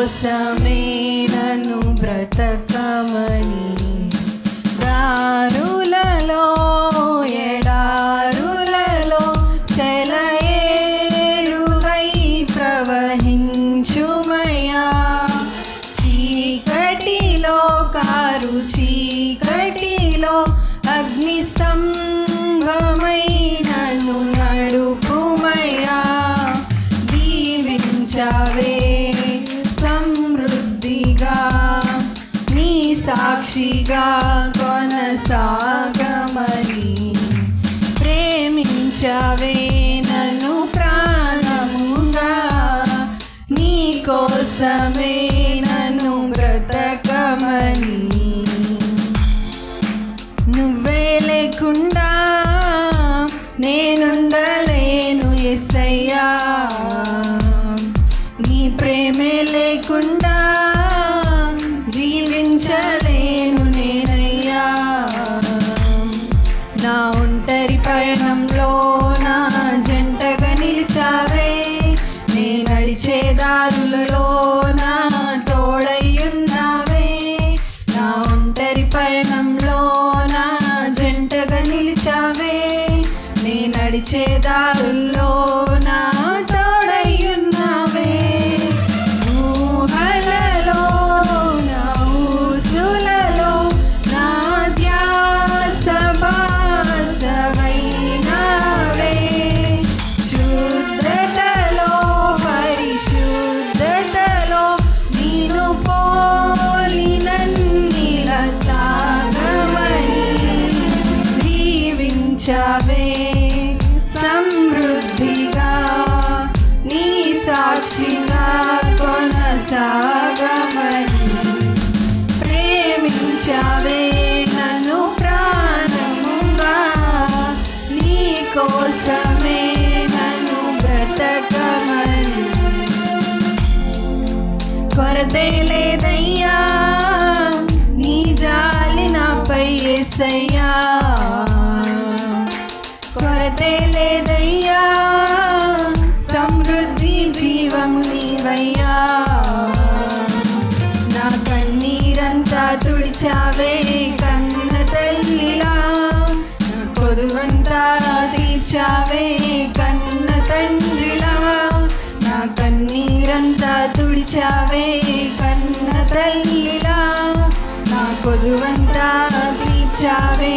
Você me. సాక్షిగా కొనసాగమని ప్రేమించవే నన్ను ప్రాణముగా. నీ కోసమే నన్ను బ్రతకమని. నువ్వే లేకుండా నేనుండలేను ఎస్సయ్యా. కొరతే లేదయ్యా. నీ జాలి నాపై ఏసయ్యా. కొరతే లేదయ్యా. సమృద్ధి జీవం నీవయ్యా. నా కన్నీరంతా తుడిచావే కన్న తల్లిలా. నా కొదువంతా తీర్చావే కన్న తండ్రిలా నా కన్నీరంతా తుడిచావే తల్లిలా నా కొదువంతా తీర్చావే